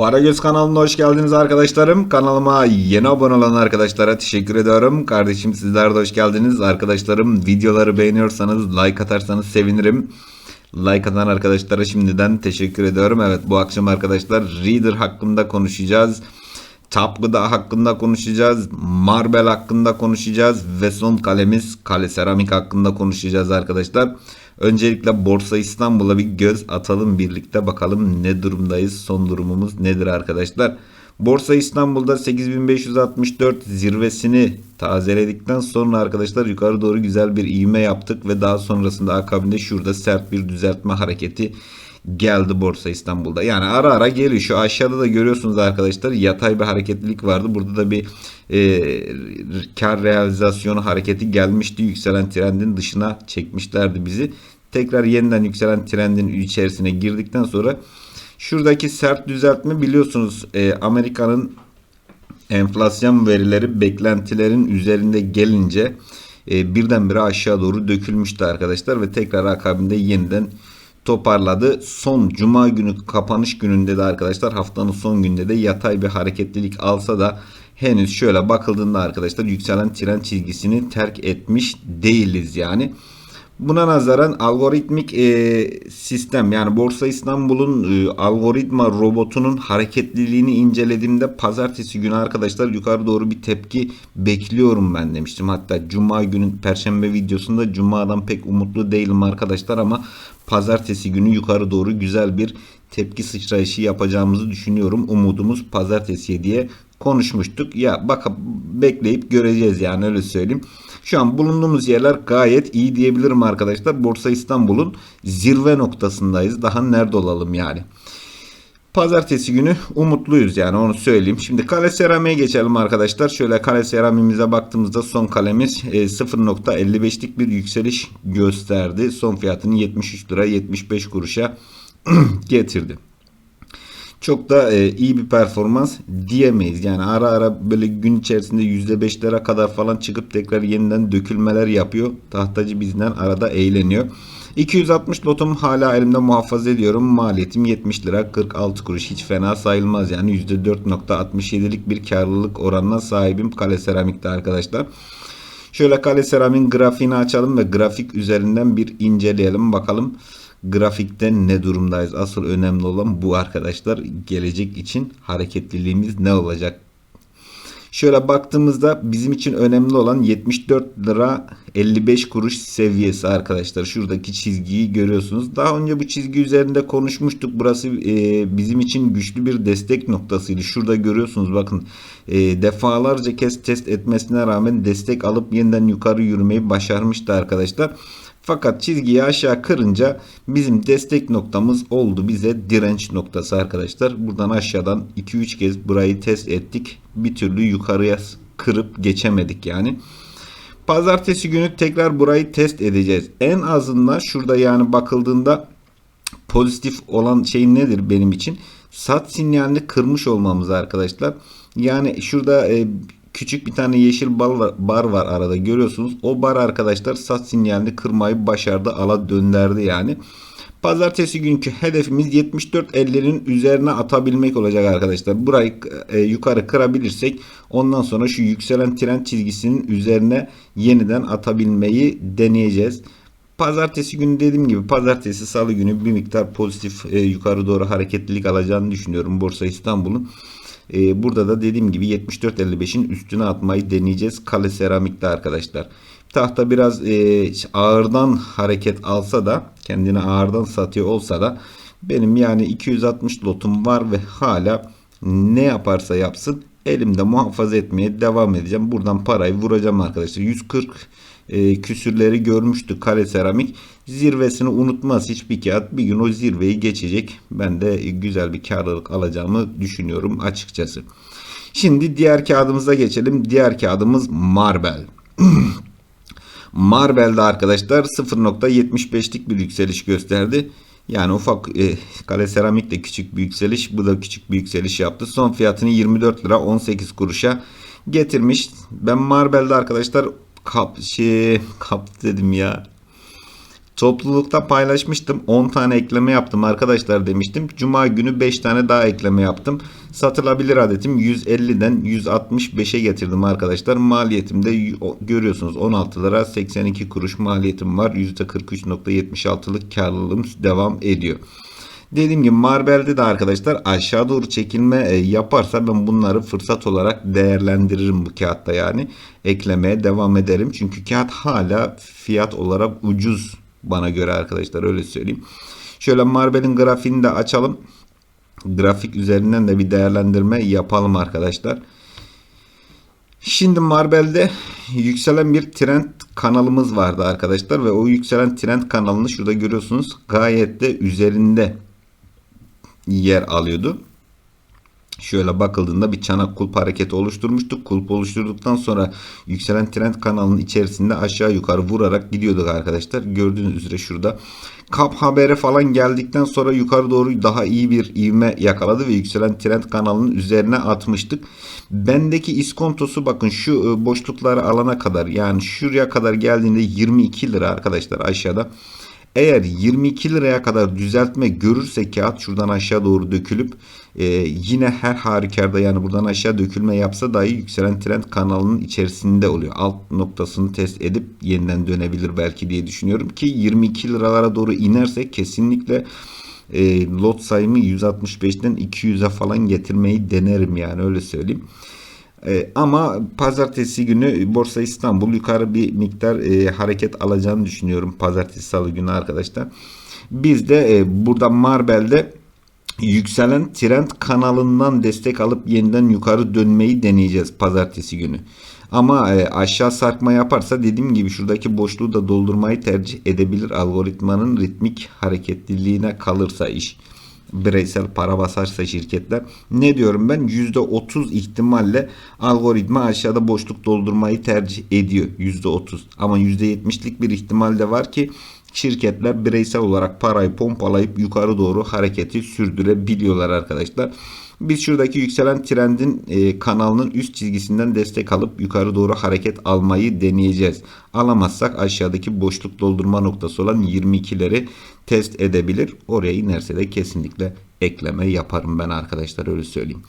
Paragöz kanalına hoş geldiniz arkadaşlarım. Kanalıma yeni abone olan arkadaşlara teşekkür ediyorum. Kardeşim sizler de hoş geldiniz. Arkadaşlarım videoları beğeniyorsanız like atarsanız sevinirim. Like atan arkadaşlara şimdiden teşekkür ediyorum. Evet bu akşam arkadaşlar Reader hakkında konuşacağız. Top Gıda hakkında konuşacağız. Marble hakkında konuşacağız. Ve son kalemiz Kale Seramik hakkında konuşacağız arkadaşlar. Öncelikle Borsa İstanbul'a bir göz atalım birlikte bakalım ne durumdayız. Son durumumuz nedir arkadaşlar. Borsa İstanbul'da 8564 zirvesini tazeledikten sonra arkadaşlar yukarı doğru güzel bir ivme yaptık ve daha sonrasında akabinde şurada sert bir düzeltme hareketi geldi Borsa İstanbul'da. Yani ara ara geliyor. Şu aşağıda da görüyorsunuz arkadaşlar yatay bir hareketlilik vardı. Burada da bir e, kar realizasyonu hareketi gelmişti. Yükselen trendin dışına çekmişlerdi bizi. Tekrar yeniden yükselen trendin içerisine girdikten sonra şuradaki sert düzeltme biliyorsunuz e, Amerika'nın enflasyon verileri beklentilerin üzerinde gelince e, birdenbire aşağı doğru dökülmüştü arkadaşlar ve tekrar akabinde yeniden toparladı. Son cuma günü kapanış gününde de arkadaşlar haftanın son günde de yatay bir hareketlilik alsa da henüz şöyle bakıldığında arkadaşlar yükselen tren çizgisini terk etmiş değiliz yani. Buna nazaran algoritmik e, sistem yani Borsa İstanbul'un e, algoritma robotunun hareketliliğini incelediğimde pazartesi günü arkadaşlar yukarı doğru bir tepki bekliyorum ben demiştim. Hatta cuma günün perşembe videosunda cumadan pek umutlu değilim arkadaşlar ama pazartesi günü yukarı doğru güzel bir tepki sıçrayışı yapacağımızı düşünüyorum. Umudumuz pazartesiye diye konuşmuştuk. Ya bak bekleyip göreceğiz yani öyle söyleyeyim. Şu an bulunduğumuz yerler gayet iyi diyebilirim arkadaşlar. Borsa İstanbul'un zirve noktasındayız. Daha nerede olalım yani. Pazartesi günü umutluyuz yani onu söyleyeyim. Şimdi kale seramiğe geçelim arkadaşlar. Şöyle kale seramimize baktığımızda son kalemiz 0.55'lik bir yükseliş gösterdi. Son fiyatını 73 lira 75 kuruşa getirdi çok da e, iyi bir performans diyemeyiz. Yani ara ara böyle gün içerisinde %5'lere kadar falan çıkıp tekrar yeniden dökülmeler yapıyor. Tahtacı bizden arada eğleniyor. 260 lotumu hala elimde muhafaza ediyorum. Maliyetim 70 lira 46 kuruş. Hiç fena sayılmaz yani %4.67'lik bir karlılık oranına sahibim kale seramikte arkadaşlar. Şöyle kale seramiğin grafiğini açalım ve grafik üzerinden bir inceleyelim bakalım grafikte ne durumdayız? Asıl önemli olan bu arkadaşlar. Gelecek için hareketliliğimiz ne olacak? Şöyle baktığımızda bizim için önemli olan 74 lira 55 kuruş seviyesi arkadaşlar. Şuradaki çizgiyi görüyorsunuz. Daha önce bu çizgi üzerinde konuşmuştuk. Burası e, bizim için güçlü bir destek noktasıydı. Şurada görüyorsunuz bakın e, defalarca kez test etmesine rağmen destek alıp yeniden yukarı yürümeyi başarmıştı arkadaşlar. Fakat çizgiyi aşağı kırınca bizim destek noktamız oldu bize direnç noktası arkadaşlar. Buradan aşağıdan 2-3 kez burayı test ettik. Bir türlü yukarıya kırıp geçemedik yani. Pazartesi günü tekrar burayı test edeceğiz. En azından şurada yani bakıldığında pozitif olan şey nedir benim için? Sat sinyalini kırmış olmamız arkadaşlar. Yani şurada e, küçük bir tane yeşil bar var, bar var arada görüyorsunuz. O bar arkadaşlar sat sinyalini kırmayı başardı. Ala dönderdi yani. Pazartesi günkü hedefimiz 74.50'nin üzerine atabilmek olacak arkadaşlar. Burayı e, yukarı kırabilirsek ondan sonra şu yükselen trend çizgisinin üzerine yeniden atabilmeyi deneyeceğiz. Pazartesi günü dediğim gibi pazartesi salı günü bir miktar pozitif e, yukarı doğru hareketlilik alacağını düşünüyorum Borsa İstanbul'un. E, burada da dediğim gibi 74.55'in üstüne atmayı deneyeceğiz. Kale seramikte arkadaşlar. Tahta biraz e, ağırdan hareket alsa da kendini ağırdan satıyor olsa da benim yani 260 lotum var ve hala ne yaparsa yapsın elimde muhafaza etmeye devam edeceğim. Buradan parayı vuracağım arkadaşlar. 140 e, küsürleri görmüştü kale seramik. Zirvesini unutmaz hiçbir kağıt. Bir gün o zirveyi geçecek. Ben de güzel bir karlılık alacağımı düşünüyorum açıkçası. Şimdi diğer kağıdımıza geçelim. Diğer kağıdımız Marbel. Marbel'de arkadaşlar 0.75'lik bir yükseliş gösterdi. Yani ufak e, kale seramik de küçük bir yükseliş. Bu da küçük bir yükseliş yaptı. Son fiyatını 24 lira 18 kuruşa getirmiş. Ben Marbel'de arkadaşlar kap şey kap dedim ya. Toplulukta paylaşmıştım. 10 tane ekleme yaptım arkadaşlar demiştim. Cuma günü 5 tane daha ekleme yaptım. Satılabilir adetim 150'den 165'e getirdim arkadaşlar. Maliyetim de görüyorsunuz 16 lira 82 kuruş maliyetim var. %43.76'lık karlılığım devam ediyor. Dediğim gibi Marbel'de de arkadaşlar aşağı doğru çekilme e, yaparsa ben bunları fırsat olarak değerlendiririm bu kağıtta yani. Eklemeye devam ederim. Çünkü kağıt hala fiyat olarak ucuz bana göre arkadaşlar öyle söyleyeyim. Şöyle Marbel'in grafiğini de açalım. Grafik üzerinden de bir değerlendirme yapalım arkadaşlar. Şimdi Marbel'de yükselen bir trend kanalımız vardı arkadaşlar ve o yükselen trend kanalını şurada görüyorsunuz gayet de üzerinde yer alıyordu. Şöyle bakıldığında bir çanak kulp hareketi oluşturmuştuk. Kulp oluşturduktan sonra yükselen trend kanalının içerisinde aşağı yukarı vurarak gidiyorduk arkadaşlar. Gördüğünüz üzere şurada. Kap habere falan geldikten sonra yukarı doğru daha iyi bir ivme yakaladı ve yükselen trend kanalının üzerine atmıştık. Bendeki iskontosu bakın şu e, boşlukları alana kadar yani şuraya kadar geldiğinde 22 lira arkadaşlar aşağıda. Eğer 22 liraya kadar düzeltme görürse kağıt şuradan aşağı doğru dökülüp e, yine her halükarda yani buradan aşağı dökülme yapsa dahi yükselen trend kanalının içerisinde oluyor. Alt noktasını test edip yeniden dönebilir belki diye düşünüyorum ki 22 liralara doğru inerse kesinlikle e, lot sayımı 165'ten 200'e falan getirmeyi denerim yani öyle söyleyeyim. E, ama pazartesi günü Borsa İstanbul yukarı bir miktar e, hareket alacağını düşünüyorum. Pazartesi salı günü arkadaşlar. Biz de e, burada Marbel'de yükselen trend kanalından destek alıp yeniden yukarı dönmeyi deneyeceğiz pazartesi günü. Ama e, aşağı sarkma yaparsa dediğim gibi şuradaki boşluğu da doldurmayı tercih edebilir. Algoritmanın ritmik hareketliliğine kalırsa iş bireysel para basarsa şirketler ne diyorum ben? %30 ihtimalle algoritma aşağıda boşluk doldurmayı tercih ediyor %30 ama %70'lik bir ihtimal de var ki şirketler bireysel olarak parayı pompalayıp yukarı doğru hareketi sürdürebiliyorlar arkadaşlar. Biz şuradaki yükselen trendin e, kanalının üst çizgisinden destek alıp yukarı doğru hareket almayı deneyeceğiz. Alamazsak aşağıdaki boşluk doldurma noktası olan 22'leri test edebilir. Oraya inerse de kesinlikle ekleme yaparım ben arkadaşlar öyle söyleyeyim.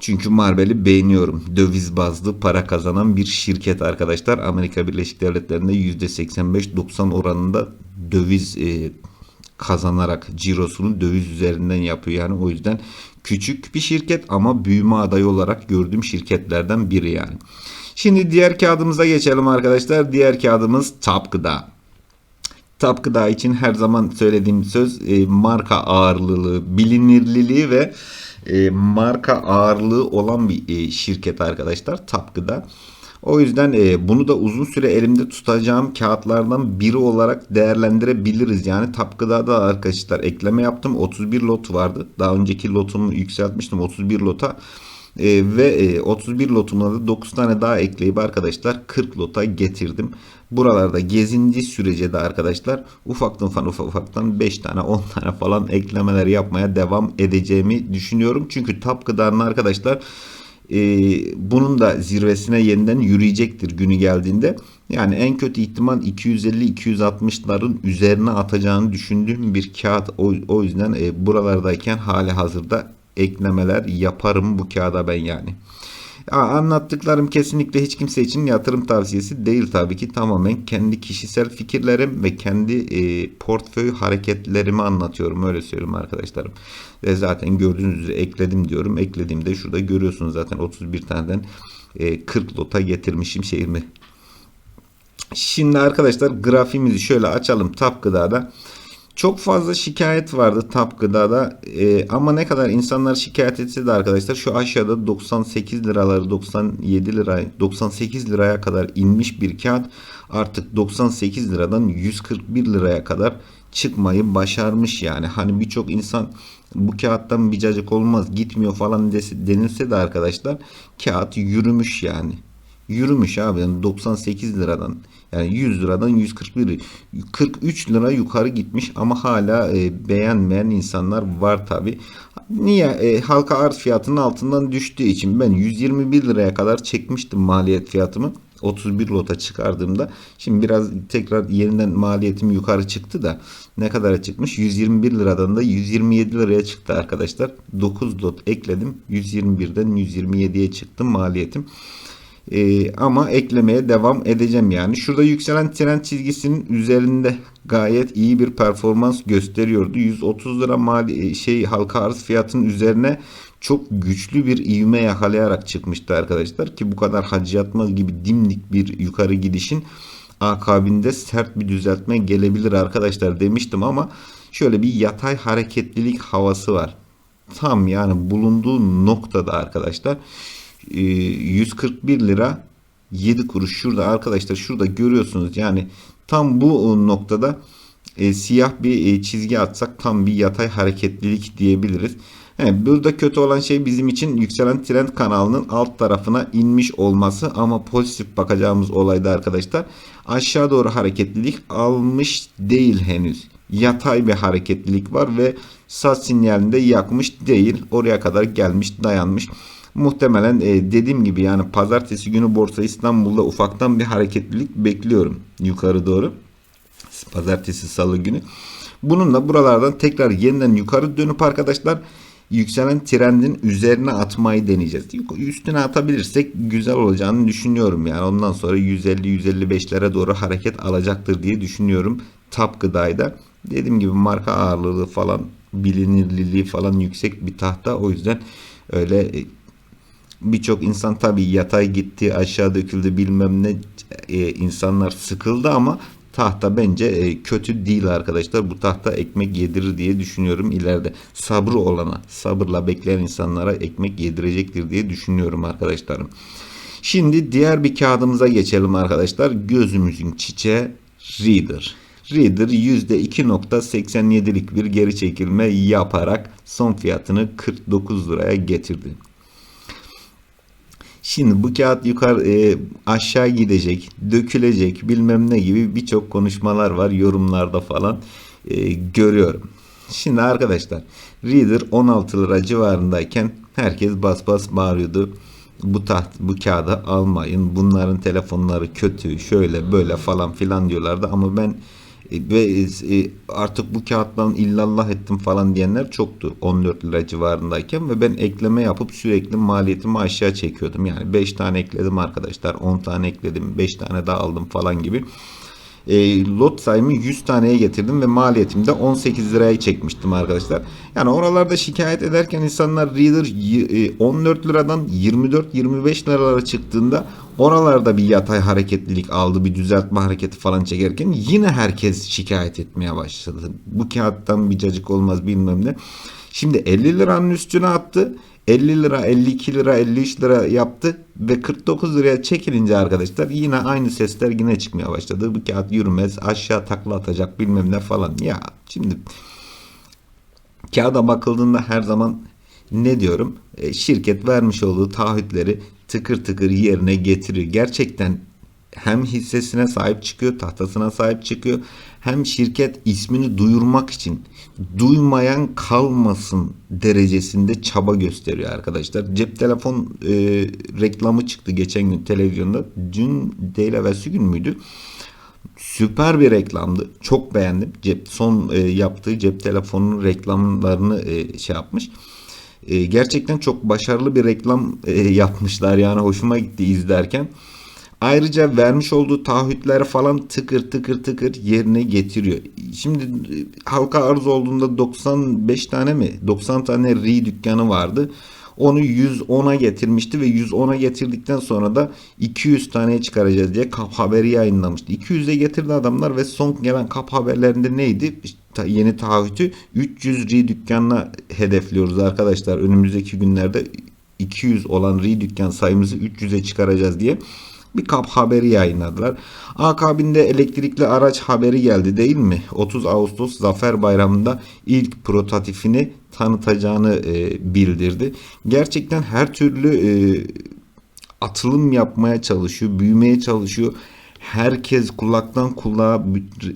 Çünkü Marbel'i beğeniyorum. Döviz bazlı para kazanan bir şirket arkadaşlar. Amerika Birleşik Devletleri'nde %85-90 oranında döviz e, kazanarak cirosunu döviz üzerinden yapıyor. Yani o yüzden küçük bir şirket ama büyüme adayı olarak gördüğüm şirketlerden biri yani. Şimdi diğer kağıdımıza geçelim arkadaşlar. Diğer kağıdımız Tap Gıda. Tap Gıda için her zaman söylediğim söz e, marka ağırlılığı, bilinirliliği ve e, marka ağırlığı olan bir e, şirket arkadaşlar Tap Gıda. O yüzden e, bunu da uzun süre elimde tutacağım kağıtlardan biri olarak değerlendirebiliriz. Yani Tapgıda da arkadaşlar ekleme yaptım. 31 lot vardı. Daha önceki lotumu yükseltmiştim 31 lota. E, ve e, 31 lotuma da 9 tane daha ekleyip arkadaşlar 40 lota getirdim. Buralarda gezindiği sürece de arkadaşlar ufaktan ufak ufak ufaktan 5 tane 10 tane falan eklemeler yapmaya devam edeceğimi düşünüyorum. Çünkü Tap arkadaşlar e, bunun da zirvesine yeniden yürüyecektir günü geldiğinde. Yani en kötü ihtimal 250-260'ların üzerine atacağını düşündüğüm bir kağıt. O, o yüzden e, buralardayken hali hazırda eklemeler yaparım bu kağıda ben yani. Ya, anlattıklarım kesinlikle hiç kimse için yatırım tavsiyesi değil tabii ki. Tamamen kendi kişisel fikirlerim ve kendi e, portföy hareketlerimi anlatıyorum. Öyle söyleyeyim arkadaşlarım. Ve zaten gördüğünüz üzere ekledim diyorum. Eklediğimde şurada görüyorsunuz zaten 31 taneden e, 40 lota getirmişim şeyimi. Şimdi arkadaşlar grafiğimizi şöyle açalım. Tap gıdada. Çok fazla şikayet vardı Tap Gıda'da ee, ama ne kadar insanlar şikayet etse de arkadaşlar şu aşağıda 98 liraları 97 lira 98 liraya kadar inmiş bir kağıt artık 98 liradan 141 liraya kadar çıkmayı başarmış yani. Hani birçok insan bu kağıttan bir cacık olmaz gitmiyor falan denilse de arkadaşlar kağıt yürümüş yani. Yürümüş abi yani 98 liradan yani 100 liradan 141 43 lira yukarı gitmiş ama hala e, beğenmeyen insanlar var tabi. Niye? E, halka arz fiyatının altından düştüğü için ben 121 liraya kadar çekmiştim maliyet fiyatımı. 31 lota çıkardığımda şimdi biraz tekrar yeniden maliyetim yukarı çıktı da ne kadara çıkmış? 121 liradan da 127 liraya çıktı arkadaşlar. 9 lot ekledim. 121'den 127'ye çıktı maliyetim. Ee, ama eklemeye devam edeceğim yani. Şurada yükselen trend çizgisinin üzerinde gayet iyi bir performans gösteriyordu. 130 lira mali şey halka arz fiyatının üzerine çok güçlü bir ivme yakalayarak çıkmıştı arkadaşlar ki bu kadar hacı yatma gibi dimdik bir yukarı gidişin akabinde sert bir düzeltme gelebilir arkadaşlar demiştim ama şöyle bir yatay hareketlilik havası var. Tam yani bulunduğu noktada arkadaşlar 141 lira 7 kuruş şurada arkadaşlar şurada görüyorsunuz yani tam bu noktada e, siyah bir e, çizgi atsak tam bir yatay hareketlilik diyebiliriz. He, burada kötü olan şey bizim için yükselen trend kanalının alt tarafına inmiş olması ama pozitif bakacağımız olayda arkadaşlar aşağı doğru hareketlilik almış değil henüz. Yatay bir hareketlilik var ve saz sinyalinde yakmış değil. Oraya kadar gelmiş dayanmış. Muhtemelen e, dediğim gibi yani pazartesi günü Borsa İstanbul'da ufaktan bir hareketlilik bekliyorum yukarı doğru. Pazartesi salı günü. Bununla buralardan tekrar yeniden yukarı dönüp arkadaşlar yükselen trendin üzerine atmayı deneyeceğiz. Üstüne atabilirsek güzel olacağını düşünüyorum. Yani ondan sonra 150-155'lere doğru hareket alacaktır diye düşünüyorum. Tap gıdayda. Dediğim gibi marka ağırlığı falan bilinirliliği falan yüksek bir tahta. O yüzden öyle e, birçok insan tabii yatay gitti aşağı döküldü bilmem ne e, insanlar sıkıldı ama tahta bence e, kötü değil arkadaşlar. Bu tahta ekmek yedirir diye düşünüyorum ileride. Sabrı olana, sabırla bekleyen insanlara ekmek yedirecektir diye düşünüyorum arkadaşlarım. Şimdi diğer bir kağıdımıza geçelim arkadaşlar. Gözümüzün çiçeği Reader. Reader %2.87'lik bir geri çekilme yaparak son fiyatını 49 liraya getirdi. Şimdi bu kağıt yukarı e, aşağı gidecek, dökülecek bilmem ne gibi birçok konuşmalar var yorumlarda falan e, görüyorum. Şimdi arkadaşlar Reader 16 lira civarındayken herkes bas bas bağırıyordu. Bu taht bu kağıdı almayın. Bunların telefonları kötü, şöyle böyle falan filan diyorlardı ama ben ve e, artık bu kağıttan illallah ettim falan diyenler çoktu 14 lira civarındayken ve ben ekleme yapıp sürekli maliyetimi aşağı çekiyordum. Yani 5 tane ekledim arkadaşlar 10 tane ekledim 5 tane daha aldım falan gibi. E, lot sayımı 100 taneye getirdim ve maliyetimi de 18 liraya çekmiştim arkadaşlar. Yani oralarda şikayet ederken insanlar Reader 14 liradan 24-25 liralara çıktığında oralarda bir yatay hareketlilik aldı bir düzeltme hareketi falan çekerken yine herkes şikayet etmeye başladı. Bu kağıttan bir cacık olmaz bilmem ne. Şimdi 50 liranın üstüne attı. 50 lira, 52 lira, 53 lira yaptı ve 49 liraya çekilince arkadaşlar yine aynı sesler yine çıkmaya başladı. Bu kağıt yürümez, aşağı takla atacak bilmem ne falan. Ya şimdi kağıda bakıldığında her zaman ne diyorum? E, şirket vermiş olduğu taahhütleri tıkır tıkır yerine getiriyor. Gerçekten hem hissesine sahip çıkıyor, tahtasına sahip çıkıyor. Hem şirket ismini duyurmak için duymayan kalmasın derecesinde çaba gösteriyor arkadaşlar. Cep telefon e, reklamı çıktı geçen gün televizyonda. Dün değil evvelsi gün müydü? Süper bir reklamdı. Çok beğendim. Cep son e, yaptığı cep telefonunun reklamlarını e, şey yapmış. E, gerçekten çok başarılı bir reklam e, yapmışlar. Yani hoşuma gitti izlerken. Ayrıca vermiş olduğu taahhütler falan tıkır tıkır tıkır yerine getiriyor. Şimdi e, halka arz olduğunda 95 tane mi 90 tane ri dükkanı vardı. Onu 110'a getirmişti ve 110'a getirdikten sonra da 200 taneye çıkaracağız diye kap haberi yayınlamıştı. 200'e getirdi adamlar ve son gelen kap haberlerinde neydi? İşte yeni taahhütü 300 ri dükkanına hedefliyoruz arkadaşlar. Önümüzdeki günlerde 200 olan ri dükkan sayımızı 300'e çıkaracağız diye bir kap haberi yayınladılar. Akabinde elektrikli araç haberi geldi değil mi? 30 Ağustos Zafer Bayramı'nda ilk prototipini tanıtacağını e, bildirdi. Gerçekten her türlü e, atılım yapmaya çalışıyor, büyümeye çalışıyor. Herkes kulaktan kulağa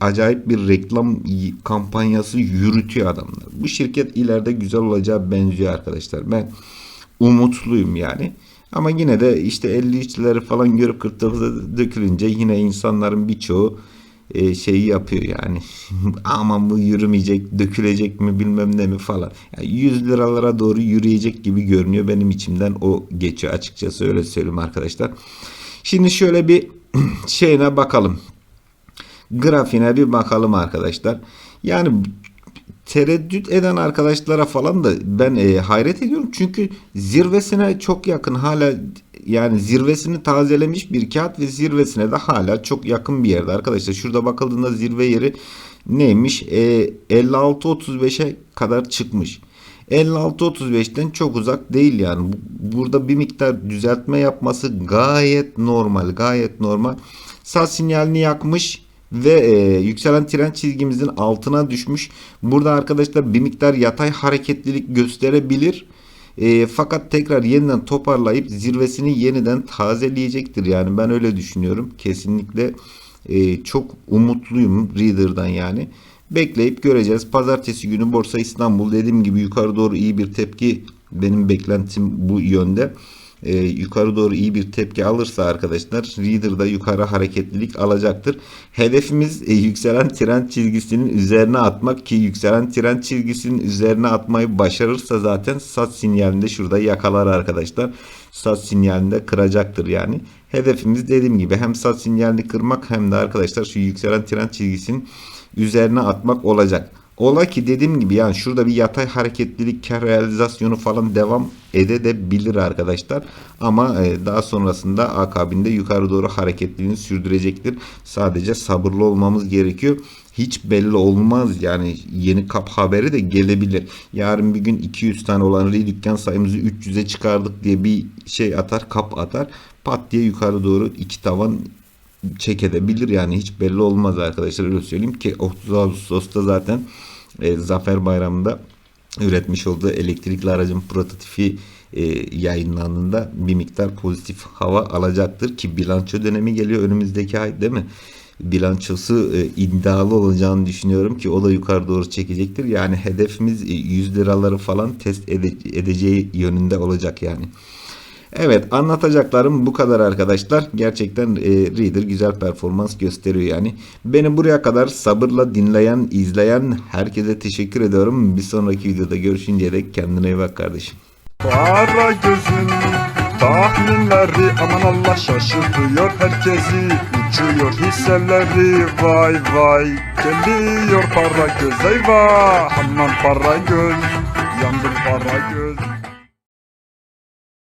acayip bir reklam kampanyası yürütüyor adamlar. Bu şirket ileride güzel olacağı benziyor arkadaşlar. Ben umutluyum yani. Ama yine de işte 53'leri falan görüp 49'a dökülünce yine insanların birçoğu e, şeyi yapıyor yani. Aman bu yürümeyecek, dökülecek mi bilmem ne mi falan. Yani 100 liralara doğru yürüyecek gibi görünüyor. Benim içimden o geçiyor açıkçası öyle söyleyeyim arkadaşlar. Şimdi şöyle bir şeyine bakalım. Grafiğine bir bakalım arkadaşlar. Yani tereddüt eden arkadaşlara falan da ben e, hayret ediyorum. Çünkü zirvesine çok yakın hala yani zirvesini tazelemiş bir kağıt ve zirvesine de hala çok yakın bir yerde arkadaşlar. Şurada bakıldığında zirve yeri neymiş? E, 56-35'e kadar çıkmış. 56-35'ten çok uzak değil yani. Bu- Burada bir miktar düzeltme yapması gayet normal. Gayet normal. Sağ sinyalini yakmış ve e, yükselen tren çizgimizin altına düşmüş. Burada arkadaşlar bir miktar yatay hareketlilik gösterebilir. E, fakat tekrar yeniden toparlayıp zirvesini yeniden tazeleyecektir. Yani ben öyle düşünüyorum. Kesinlikle e, çok umutluyum Reader'dan yani. Bekleyip göreceğiz. Pazartesi günü Borsa İstanbul dediğim gibi yukarı doğru iyi bir tepki benim beklentim bu yönde. Ee, yukarı doğru iyi bir tepki alırsa arkadaşlar Reader'da yukarı hareketlilik alacaktır. Hedefimiz e, yükselen trend çizgisinin üzerine atmak ki yükselen trend çizgisinin üzerine atmayı başarırsa zaten sat sinyalinde şurada yakalar arkadaşlar. Sat sinyalinde kıracaktır yani. Hedefimiz dediğim gibi hem sat sinyalini kırmak hem de arkadaşlar şu yükselen trend çizgisinin üzerine atmak olacak. Ola ki dediğim gibi yani şurada bir yatay hareketlilik kar realizasyonu falan devam edebilir arkadaşlar. Ama e, daha sonrasında akabinde yukarı doğru hareketliliğini sürdürecektir. Sadece sabırlı olmamız gerekiyor. Hiç belli olmaz yani yeni kap haberi de gelebilir. Yarın bir gün 200 tane olan Ri dükkan sayımızı 300'e çıkardık diye bir şey atar kap atar. Pat diye yukarı doğru iki tavan çek edebilir yani hiç belli olmaz arkadaşlar öyle söyleyeyim ki 30 Ağustos'ta zaten e, Zafer Bayramı'nda üretmiş olduğu elektrikli aracın prototipi e, yayınlandığında bir miktar pozitif hava alacaktır ki bilanço dönemi geliyor önümüzdeki ay değil mi? Bilançosu e, iddialı olacağını düşünüyorum ki o da yukarı doğru çekecektir. Yani hedefimiz e, 100 liraları falan test ede- edeceği yönünde olacak yani. Evet anlatacaklarım bu kadar arkadaşlar. Gerçekten e, Reader güzel performans gösteriyor yani. Beni buraya kadar sabırla dinleyen, izleyen herkese teşekkür ediyorum. Bir sonraki videoda görüşünceye dek kendine iyi bak kardeşim. Kara gözün tahminleri aman Allah şaşırtıyor herkesi Uçuyor hisseleri vay vay Geliyor para göz eyvah Aman para göz yandım para göz